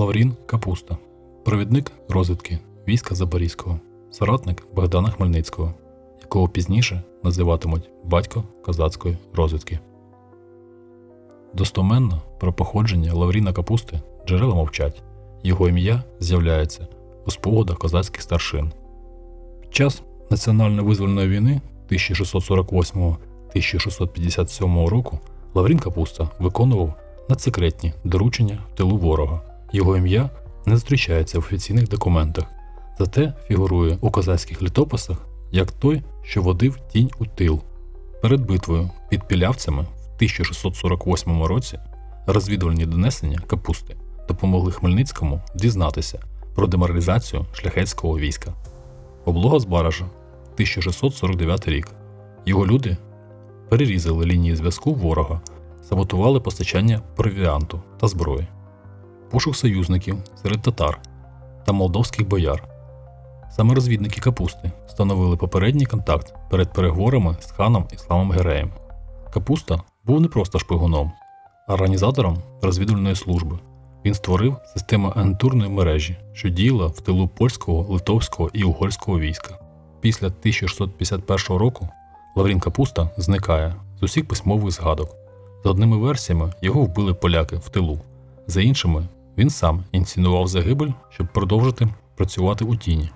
Лаврін Капуста, провідник розвідки війська Запорізького, соратник Богдана Хмельницького, якого пізніше називатимуть батько козацької розвідки. Достоменно про походження Лавріна Капусти джерела мовчать, його ім'я з'являється у спогадах козацьких старшин. Під час національно-визвольної війни 1648-1657 року Лаврін Капуста виконував надсекретні доручення в тилу ворога. Його ім'я не зустрічається в офіційних документах, зате фігурує у козацьких літописах як той, що водив тінь у тил. Перед битвою під пілявцями в 1648 році розвідувальні донесення капусти допомогли Хмельницькому дізнатися про деморалізацію шляхетського війська. Облога з Баража 1649 рік. Його люди перерізали лінії зв'язку ворога, саботували постачання провіанту та зброї, пошук союзників серед татар та молдовських бояр. Саме розвідники капусти встановили попередній контакт перед переговорами з ханом Ісламом Гереєм. Капуста був не просто шпигуном, а організатором розвідувальної служби. Він створив систему агентурної мережі, що діяла в тилу польського, литовського і угорського війська. Після 1651 року Лаврін Капуста зникає з усіх письмових згадок. За одними версіями його вбили поляки в тилу, за іншими він сам інцінував загибель, щоб продовжити працювати у тіні.